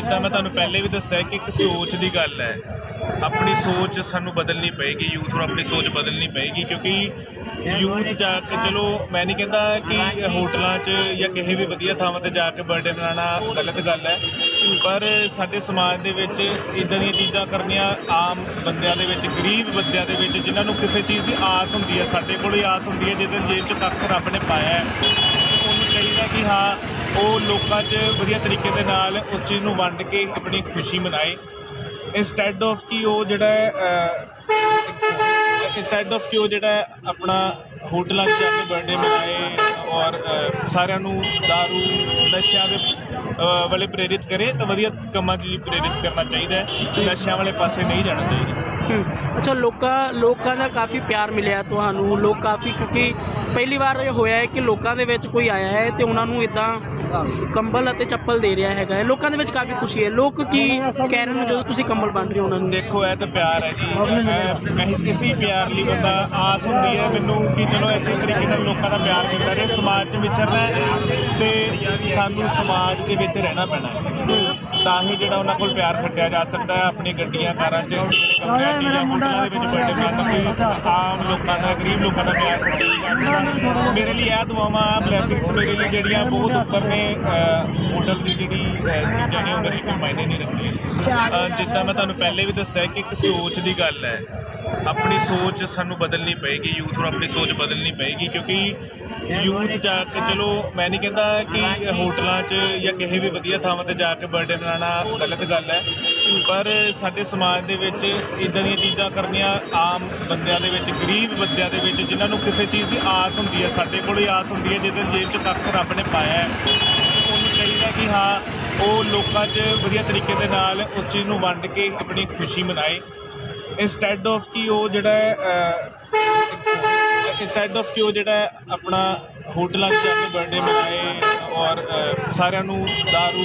ਜਿੱਦਾਂ ਮੈਂ ਤੁਹਾਨੂੰ ਪਹਿਲੇ ਵੀ ਦੱਸਿਆ ਕਿ ਇੱਕ ਸੋਚ ਦੀ ਗੱਲ ਹੈ। ਆਪਣੀ ਸੋਚ ਸਾਨੂੰ ਬਦਲਣੀ ਪਏਗੀ ਯੂਥ ਨੂੰ ਆਪਣੀ ਸੋਚ ਬਦਲਣੀ ਪਏਗੀ, ਕਿਉਂਕਿ ਯੂਥ ਜਾ ਕੇ ਚਲੋ, ਮੈਂ ਨਹੀਂ ਕਹਿੰਦਾ ਕਿ ਹੋਟਲਾਂ 'ਚ ਜਾਂ ਕਿਸੇ ਵੀ ਵਧੀਆ ਥਾਵਾਂ ਤੇ ਜਾ ਕੇ ਬਰਥਡੇ ਮਨਾਉਣਾ ਗਲਤ ਗੱਲ ਹੈ, ਪਰ ਸਾਡੇ ਸਮਾਜ ਦੇ ਵਿੱਚ ਇਦਾਂ ਦੀਆਂ ਚੀਜ਼ਾਂ ਕਰਨੀਆਂ ਆਮ ਬੰਦਿਆਂ ਦੇ ਵਿੱਚ, ਗਰੀਬ ਬੰਦਿਆਂ ਦੇ ਵਿੱਚ, ਜਿਨ੍ਹਾਂ ਨੂੰ ਕਿਸੇ ਚੀਜ਼ ਦੀ ਆਸ ਹੁੰਦੀ ਹੈ, ਸਾਡੇ ਕੋਲ ਹੀ ਆਸ ਹੁੰਦੀ ਹੈ, ਜਿਹਦੇ ਜੇਬ 'ਚ ਕੱਖ ਰੱਬ ਨੇ ਪਾਇਆ ਹੈ। ਉਹਨੂੰ ਚਾਹੀਦਾ ਕਿ ਹਾਂ ਉਹ ਲੋਕਾਂ 'ਚ ਵਧੀਆ ਤਰੀਕੇ ਦੇ ਨਾਲ ਉਸ ਚੀਜ਼ ਨੂੰ ਵੰਡ ਕੇ ਆਪਣੀ ਖੁਸ਼ੀ ਮਨਾਏ। ਇਨਸਟੈਡ ਆਫ ਕਿ ਉਹ ਜਿਹੜਾ ਹੈ ਇੰਸਟੈਡ ਆਫ ਕਿ ਉਹ ਜਿਹੜਾ ਆਪਣਾ ਹੋਟਲਾਂ 'ਚ ਜਾ ਕੇ ਬਰਥਡੇ ਮਨਾਏ ਔਰ ਸਾਰਿਆਂ ਨੂੰ दारू ਨਸ਼ਿਆਂ ਦੇ ਅ, ਵਾਲੇ ਪ੍ਰੇਰਿਤ ਕਰੇ ਤਾਂ ਵਧੀਆ ਕੰਮਾਂ 'ਚ ਹੀ ਪ੍ਰੇਰਿਤ ਕਰਨਾ ਚਾਹੀਦਾ ਨਸ਼ਿਆਂ ਵਾਲੇ ਪਾਸੇ ਨਹੀਂ ਜਾਣਾ ਚਾਹੀਦਾ। ਅੱਛਾ ਲੋਕਾਂ ਲੋਕਾਂ ਦਾ ਕਾਫੀ ਪਿਆਰ ਮਿਲਿਆ ਤੁਹਾਨੂੰ। ਲੋਕ ਕਾਫੀ ਕਿਉਂਕਿ ਪਹਿਲੀ ਵਾਰ ਇਹ ਹੋਇਆ ਹੈ ਕਿ ਲੋਕਾਂ ਦੇ ਵਿੱਚ ਕੋਈ ਆਇਆ ਹੈ ਤੇ ਉਹਨਾਂ ਨੂੰ ਇਦਾਂ ਕੰਬਲ ਅਤੇ ਚੱਪਲ ਦੇ ਰਿਹਾ ਹੈਗਾ ਹੈ। ਲੋਕਾਂ ਦੇ ਵਿੱਚ ਕਾਫੀ ਖੁਸ਼ੀ ਹੈ। ਲੋਕ ਕੀ ਕਹਿ ਰਹੇ ਨੇ ਜਦੋਂ ਤੁਸੀਂ ਕੰਬਲ ਵੰਡ ਰਹੇ ਹੋ ਉਹਨਾਂ ਨੂੰ? ਦੇਖੋ ਇਹ ਤਾਂ ਪਿਆਰ ਹੈ ਜੀ। ਇਸੇ ਪਿਆਰ ਲਈ ਬੰਦਾ ਆਸ ਹੁੰਦੀ ਹੈ ਮੈਨੂੰ ਕਿ ਚਲੋ ਇਸੇ ਤਰੀਕੇ ਨਾਲ ਲੋਕਾਂ ਦਾ ਪਿਆਰ ਮਿਲਦਾ ਰਹੇ। ਸਮਾਜ 'ਚ ਵਿਚਰਨਾ ਤੇ ਸਾਨੂੰ ਸਮਾਜ ਦੇ ਵਿੱਚ ਰਹਿਣਾ ਪੈਣਾ ਹੈ। ਤਾਂ ਹੀ ਜਿਹੜਾ ਉਹਨਾਂ ਕੋਲ ਪਿਆਰ ਖੱਟਿਆ ਜਾ ਸਕਦਾ ਹੈ ਆਪਣੀ ਗੱਡੀਆਂ ਕਾਰਾਂ 'ਚ ਜਾਂ ਹੋਟਲਾਂ ਦੇ ਵਿੱਚ ਬਰਥਡੇ ਮਨਾਉਣਾ ਕੋਈ ਆਮ ਲੋਕਾਂ ਦਾ ਗਰੀਬ ਲੋਕਾਂ ਦਾ ਪਿਆਰ ਖੱਟਿਆ ਮੇਰੇ ਲਈ ਇਹ ਦੁਆਵਾਂ ਬਲੇਸਿੰਗਸ ਮੇਰੇ ਲਈ ਜਿਹੜੀਆਂ ਬਹੁਤ ਉੱਪਰ ਨੇ ਹੋਟਲ ਦੀ ਜਿਹੜੀ ਚੀਜ਼ਾਂ ਨੇ ਉਹਨਾਂ ਲਈ ਕੋਈ ਮਾਇਨੇ ਨਹੀਂ ਰੱਖਦੀਆਂ। ਜਿੱਦਾਂ ਮੈਂ ਤੁਹਾਨੂੰ ਪਹਿਲੇ ਵੀ ਦੱਸਿਆ ਕਿ ਇੱਕ ਸੋਚ ਦੀ ਗੱਲ ਹੈ। ਆਪਣੀ ਸੋਚ ਸਾਨੂੰ ਬਦਲਣੀ ਪਏਗੀ ਯੂਥ ਨੂੰ ਆਪਣੀ ਸੋਚ ਬਦਲਣੀ ਪਏਗੀ ਕਿਉਂਕਿ ਯੂਥ ਜਾ ਕੇ ਚਲੋ ਮੈਂ ਨਹੀਂ ਕਹਿੰਦਾ ਕਿ ਹੋਟਲਾਂ 'ਚ ਜਾਂ ਕਿਸੇ ਵੀ ਵਧੀਆ ਥਾਵਾਂ ਤੇ ਜਾ ਕੇ ਬਰਥਡੇ ਮਨਾਉਣਾ ਗਲਤ ਗੱਲ ਹੈ। ਪਰ ਸਾਡੇ ਸਮਾਜ ਦੇ ਵਿੱਚ ਇਦਾਂ ਦੀਆਂ ਚੀਜ਼ਾਂ ਕਰਨੀਆਂ ਆਮ ਬੰਦਿਆਂ ਦੇ ਵਿੱਚ, ਗਰੀਬ ਬੰਦਿਆਂ ਦੇ ਵਿੱਚ, ਜਿਨ੍ਹਾਂ ਨੂੰ ਕਿਸੇ ਚੀਜ਼ ਦੀ ਆਸ ਹੁੰਦੀ ਹੈ, ਸਾਡੇ ਕੋਲ ਹੀ ਆਸ ਹੁੰਦੀ ਹੈ, ਜਿਹਦੇ ਜੇਬ 'ਚ ਕੱਖ ਰੱਬ ਨੇ ਪਾਇਆ ਹੈ। ਉਹਨੂੰ ਚਾਹੀਦਾ ਕਿ ਹਾਂ, ਉਹ ਲੋਕਾਂ 'ਚ ਵਧੀਆ ਤਰੀਕੇ ਦੇ ਨਾਲ ਉਸ ਚੀਜ਼ ਨੂੰ ਵੰਡ ਕੇ ਆਪਣੀ ਖੁਸ਼ੀ ਮਨਾਏ। ਇਨਸਟੈਡ ਆਫ ਕਿ ਉਹ ਜਿਹੜਾ ਇਨਸਟੈਡ ਇੰਸਟੈਡ ਆਫ ਕਿ ਉਹ ਜਿਹੜਾ ਆਪਣਾ ਹੋਟਲਾਂ 'ਚ ਜਾ ਕੇ ਬਰਥਡੇ ਮਨਾਏ ਸਾਰਿਆਂ ਨੂੰ ਦਾਰੂ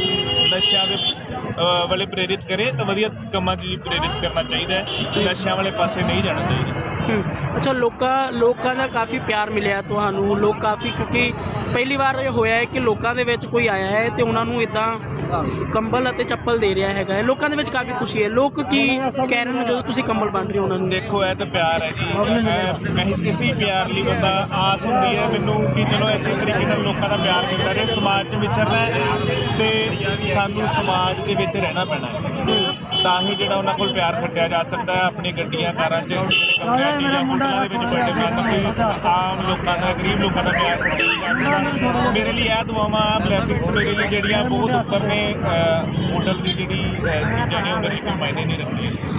ਨਸ਼ਿਆਂ ਦੇ ਅ, ਵਾਲੇ ਪ੍ਰੇਰਿਤ ਕਰੇ ਤਾਂ ਵਧੀਆ ਕੰਮਾਂ 'ਚ ਹੀ ਪ੍ਰੇਰਿਤ ਕਰਨਾ ਚਾਹੀਦਾ ਹੈ। ਨਸ਼ਿਆਂ ਵਾਲੇ ਪਾਸੇ ਨਹੀਂ ਜਾਣਾ ਚਾਹੀਦਾ। ਅੱਛਾ ਲੋਕਾਂ ਲੋਕਾਂ ਦਾ ਕਾਫੀ ਪਿਆਰ ਮਿਲਿਆ ਤੁਹਾਨੂੰ ਲੋਕ ਕਾਫੀ ਕਿਉਂਕਿ ਪਹਿਲੀ ਵਾਰ ਇਹ ਹੋਇਆ ਹੈ ਕਿ ਲੋਕਾਂ ਦੇ ਵਿੱਚ ਕੋਈ ਆਇਆ ਹੈ ਤੇ ਉਹਨਾਂ ਨੂੰ ਇਦਾਂ ਕੰਬਲ ਅਤੇ ਚੱਪਲ ਦੇ ਰਿਹਾ ਹੈਗਾ ਹੈ। ਲੋਕਾਂ ਦੇ ਵਿੱਚ ਕਾਫੀ ਖੁਸ਼ੀ ਹੈ। ਲੋਕ ਕੀ ਕਹਿ ਰਹੇ ਨੇ ਜਦੋਂ ਤੁਸੀਂ ਕੰਬਲ ਵੰਡ ਰਹੇ ਹੋ ਉਹਨਾਂ ਨੂੰ? ਦੇਖੋ ਇਹ ਤਾਂ ਪਿਆਰ ਹੈ ਜੀ। ਮੈਂ ਇਸੇ ਪਿਆਰ ਲਈ ਬੰਦਾ ਆਸ ਹੁੰਦੀ ਹੈ ਮੈਨੂੰ ਕਿ ਚਲੋ ਇਸੇ ਤਰੀਕੇ ਨਾਲ ਲੋਕਾਂ ਦਾ ਪਿਆਰ ਮਿਲਦਾ ਰਹੇ ਸਮਾਜ 'ਚ ਵਿਚਰਨਾ ਹੈ ਤੇ ਸਾਨੂੰ ਸਮਾਜ ਦੇ ਵਿੱਚ ਰਹਿਣਾ ਪੈਣਾ ਹੈ। ਤਾਂ ਹੀ ਜਿਹੜਾ ਉਹਨਾਂ ਕੋਲ ਪਿਆਰ ਖੱਟਿਆ ਜਾ ਸਕਦਾ ਹੈ ਆਪਣੀ ਗੱਡੀਆਂ ਕਾਰਾਂ 'ਚ ਕਮਰਿਆਂ 'ਚ ਜਾਂ ਹੋਟਲਾਂ ਦੇ ਵਿੱਚ ਬਰਥਡੇ ਮਨਾਉਣਾ ਕੋਈ ਆਮ ਲੋਕਾਂ ਦਾ ਗਰੀਬ ਲੋਕਾਂ ਦਾ ਪਿਆਰ ਖੱਟਿਆ ਜਾ ਸਕਦਾ ਮੇਰੇ ਲਈ ਇਹ ਦੁਆਵਾਂ ਬਲੇਸਿੰਗਸ ਮੇਰੇ ਲਈ ਜਿਹੜੀਆਂ ਬਹੁਤ ਉੱਪਰ ਨੇ ਹੋਟਲ ਦੀ ਜਿਹੜੀ ਅਹ, ਚੀਜ਼ਾਂ ਨੇ ਉਹਨਾਂ ਲਈ ਕੋਈ ਮਾਇਨੇ ਨਹੀਂ ਰੱਖਦੀਆਂ।